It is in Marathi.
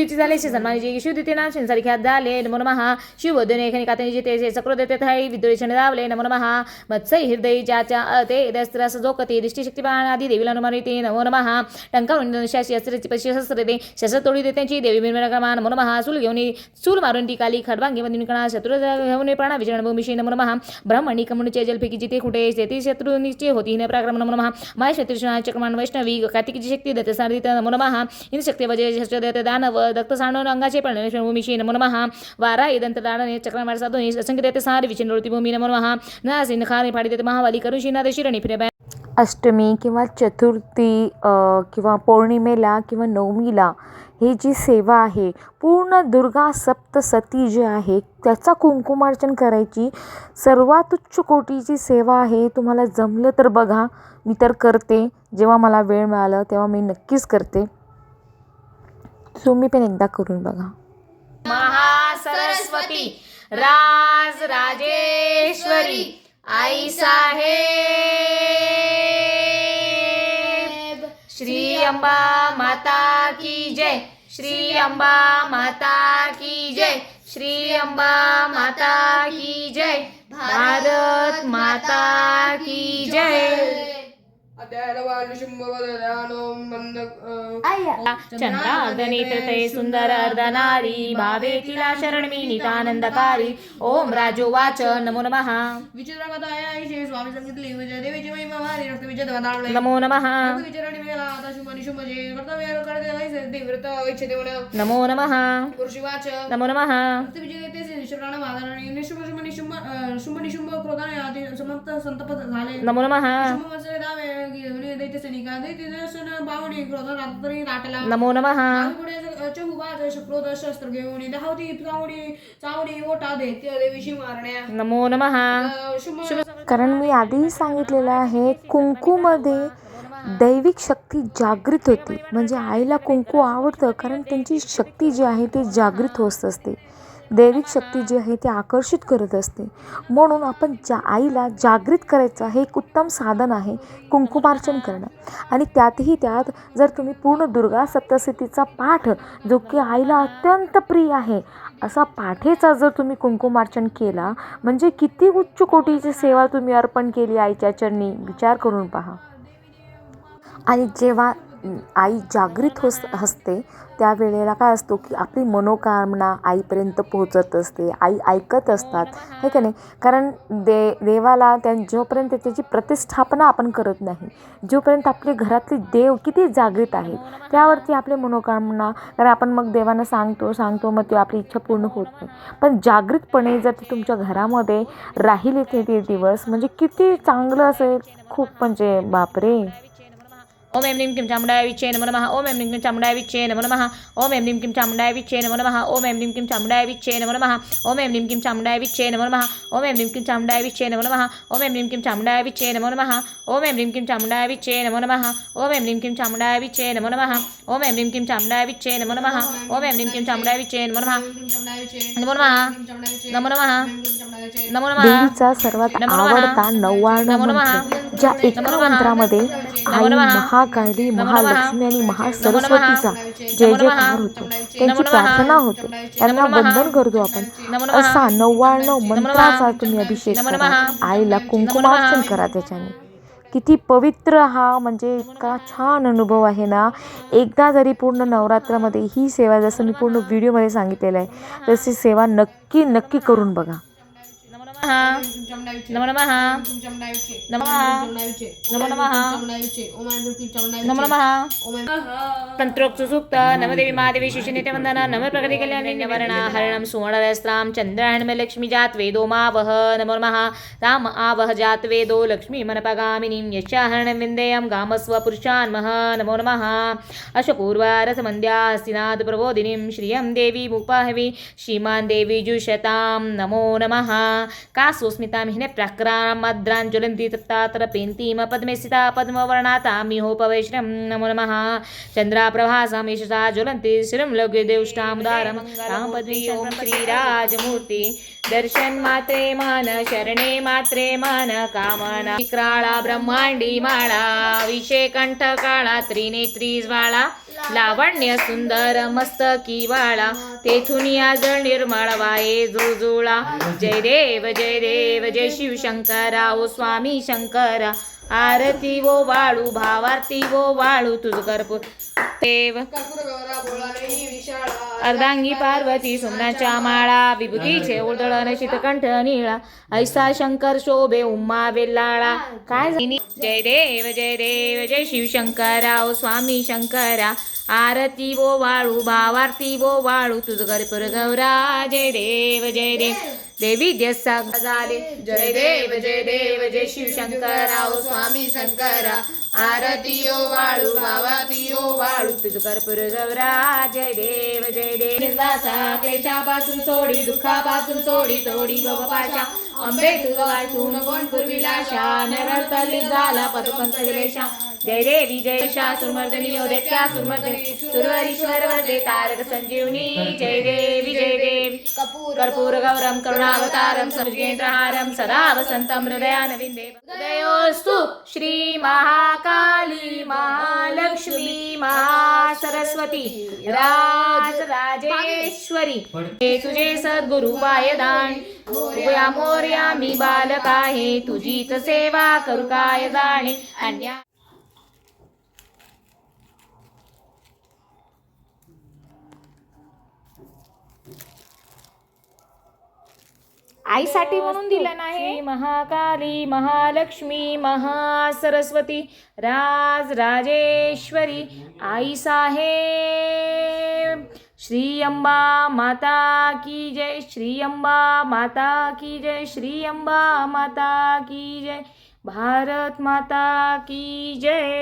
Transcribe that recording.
शुद्धीची झाले सन्मानीची शुद्धीते नाम संसारी ख्यात झाले नमो नमः शिवोदने खनिका त्यांनी ते सक्रो देते थाई विदुरेशन दावले नमो नमः मत्सई हृदय ज्याच्या ते दस्त्रस जोकते दृष्टी शक्तिपान आदी देवीला नमरिते नमो नमः टंकावून शाशी अस्त्राची पशी शस्त्र दे शस्त्र तोडी दे त्यांची देवी निर्मळक्रमा नमो नमः चूल घेऊन ये. चूल मारून ती काली खडवांगी मध्ये निकणा शत्रू घेऊन प्राणा विचरण भूमिशी नमो नमः ब्राह्मणी कमुनीचे जलफेकी जिथे कुठे शेती शत्रू होती हिने पराक्रम नमो नमः माय शत्रुषणा चक्रमान वैष्णवी कार्तिकीची शक्ती दत्त सारित नमो नमः इन शक्ती शस्त्र देते दानव दत्त सांडून अंगाचे पण भूमिशी नमो नमः वारा दंत दाडने चक्रमार साधून असंख्य देते सारी विचिन भूमी नमो नमः नासिन खाने फाडी देते महावाली करून शिना फिरे अष्टमी किंवा चतुर्थी किंवा पौर्णिमेला किंवा नवमीला ही जी सेवा आहे पूर्ण दुर्गा सप्तसती जी आहे त्याचा कुंकुमार्चन करायची सर्वात उच्च कोटीची सेवा आहे. तुम्हाला जमलं तर बघा. मी तर करते. जेव्हा मला वेळ मिळाला तेव्हा मी नक्कीच करते. तुम्ही पण एकदा करून बघा. महासरस्वती, राज राजेश्वरी, आई साहेब. श्री अंबा माता की जय, श्री अंबा माता की जय, श्री अंबा माता की जय, भारत माता की जय. चंद्रार्धने तृते सुंदर अर्धनारी भावे तिला शरण मी नितानंदकारी. ओम राजोवाच नमो नमः. विचित्रकथाय ऐशे स्वामी सांगितली विजय देवीची महिमा भारी रक्त विजय नमो नमः. नमो नमः पुरुषवाच नमो नमः. निशुभ शुभ निशुभ शुभ निशुभ क्रोधाने आधी संतप झाले. नमो नमः. शुभ वचने दावे घेऊन दैत्य सैनिका दैत्य दर्शन बावडी क्रोध रात्री नमो नमः. पुढे चहुबाज क्रोध शस्त्र घेऊन धावती चावडी चावडी ओटा दैत्य देवीशी मारण्या. नमो नमः. शुभ कारण मी आधीही सांगितलेलं आहे कुंकूमध्ये दैविक शक्ती जागृत होते. म्हणजे आईला कुंकू आवडतं कारण त्यांची शक्ती जी आहे ती जागृत होत असते. दैविक शक्ती जी आहे ती आकर्षित करत असते. म्हणून आपण ज्या आईला जागृत करायचं हे एक उत्तम साधन आहे कुंकुमार्चन करणं. आणि त्यातही त्यात जर तुम्ही पूर्ण दुर्गा सप्तशतीचा पाठ जो की आईला अत्यंत प्रिय आहे असा पाठेचा जर तुम्ही कुंकुमार्चन केला म्हणजे किती उच्च कोटीची सेवा तुम्ही अर्पण केली आईच्या चरणी विचार करून पहा. आणि जेव्हा आई जागृत होस असते त्यावेळेला काय असतो की आपली मनोकामना आईपर्यंत पोहोचत असते आई ऐकत असतात हे का नाही? कारण दे देवाला त्या जोपर्यंत त्याची प्रतिष्ठापना आपण करत नाही जोपर्यंत आपले घरातले देव किती जागृत आहेत त्यावरती आपली मनोकामना कारण आपण मग देवांना सांगतो सांगतो मग ते आपली इच्छा पूर्ण होत नाही. पण जागृतपणे जर ते तुमच्या घरामध्ये राहिले ते ते दिवस म्हणजे किती चांगलं असेल. खूप म्हणजे बापरे! ओम एम ह्रीं क्लीं चामुण्डाय विच्चे नमो नमः ओम एम ह्रीं क्लीं चामुण्डाय विच्चे नमो नमः ओम एम ह्रीं क्लीं चामुण्डाय विच्चे नमो नमः ओम एम ह्रीं क्लीं चामुण्डाय विच्चे नमो नमः ओम एम ह्रीं क्लीं चामुण्डाय विच्चे नमो नमः ओम एम ह्रीं क्लीं चामुण्डाय विच्चे नमो नमः ओम एम ह्रीं क्लीं चामुण्डाय विच्चे नमो नमः ओम एम ह्रीं क्लीं चामुण्डाय विच्चे नमो नमः ओम एम ह्रीं क्लीं चामुण्डाय विच्चे नमो नमः ओम एम ह्रीं क्लीं चामुण्डाय विच्चे नमो नमः ओम एम ह्रीं क्लीं चामुण्डाय विच्चे नमो नमः नमो नमः नमो नमः नमो नमः देवीचा सर्वात आवडता नव्वाण्णव मंत्र ज्या एका मंत्रामध्ये आई महाकाली महालक्ष्मी आणि महासरस्वतीचा जय जयकार होतो. त्यांची प्रार्थना होते. त्यांना वंदन करतो आपण. असा नव्याण्णव मंत्राचा तुम्ही अभिषेक करा. आईला कुंकुमार्चन करा त्याच्याने. किती पवित्र हा म्हणजे इतका छान अनुभव आहे ना. एकदा जरी पूर्ण नवरात्रामध्ये ही सेवा जसं मी पूर्ण व्हिडिओमध्ये सांगितलेलं आहे तशी सेवा नक्की नक्की करून बघा. नमो। नमः नमो। नमः। नमो नमः। नमो नमः। तंत्रोक्त सूक्त नमदेवी महादेवी शिशुनित्य वंदन नम प्रगती कल्याणी नवर्ण हरणं सुवर्णरस्त्रां चंद्राण्म लक्ष्मी जात वेदो मावह नमो नमः। राम आवह जात वेदो लक्ष्मी मनपगामिनीं यशाहरणं विन्देयं गामस्व पुरुषान्मः नमो नमः। अशपूर्वारसमन्द्या हस्तिनाथ प्रबोधिनीं श्रियं देवी मुपाहवी श्रीमान् देवी जुषतां। नमो नमः। कासोस्मितां हिने प्राक्रामद्राञ्ज्वलन्ति पेन्तीम पद्मे स्थिता पद्मवर्णातामिहोपवैश्रं नमो नमः। चन्द्राप्रभासां यशसा ज्वलन्ति श्रीं लघुदेवष्टामुदारं रामपद्मी ॐ श्रीराजमूर्ति। दर्शन मात्रे मान शरणे मात्रे मान कामना विक्राळा ब्रह्माण्डी माळा। विषय कंठ त्रिनेत्री ज्वाळा। लावण्य सुंदर मस्तकी वाळा. तेथून या जळ निर्मळ वाये जुळजुळा जय देव जय देव जय शिवशंकरा ओ स्वामी शंकरा. आरती वो वाळू भावारती वो वाळू. तुझ कर्पूर देव. अर्धांगी पार्वती सोमनाच्या माळा. विभूतीचे उदळन शीतकंठ निळा. ऐसा शंकर शोभे उम्मा बेल्लाळा काय जय देव जय देव जय शिवशंकरा ओ स्वामी शंकरा. आरती वो वाळू भावारती वो वाळू तुझ कर्पूर गौरा जय देव जय देव. देवी द्यसा झाले जय देव जय देव जय शिवशंकरा ओ स्वामी शंकरा. आरती ओ वाळू भावाती ओ वाळू तुझ कर्पूर गौरा जय देव जय देव. क्लेशापासून सोडी दुःखापासून सोडी तोडी पाशा. अंबे तुझ वाचून कोण पूर्विलाशा नरतली झाला पदपंकजलेशा जय देवी जय ओदेत्या सुरमर्दनी सुरवरीश्वर वरदे तारक संजीवनी जय देवी जय देवी। कर्पूर गौरम करुणावतारम समुद्रेन्द्रहारम सदा वसंतम हृदयानविन्दे उदयोस्तु श्री महाकाली महालक्ष्मी महासरस्वती राज राजेश्वरी हे तुझे सद्गुरु पायदान। मोर्या मोर्या मी बालक आहे तुझीच सेवा करू काय जाणे अन्या आईसाठी म्हणून दिलं नाही महाकाली महालक्ष्मी महासरस्वती. राज राजेश्वरी आई साहेब. श्री अंबा माता की जय. श्री अंबा माता की जय. श्री अंबा माता की जय. भारत माता की जय.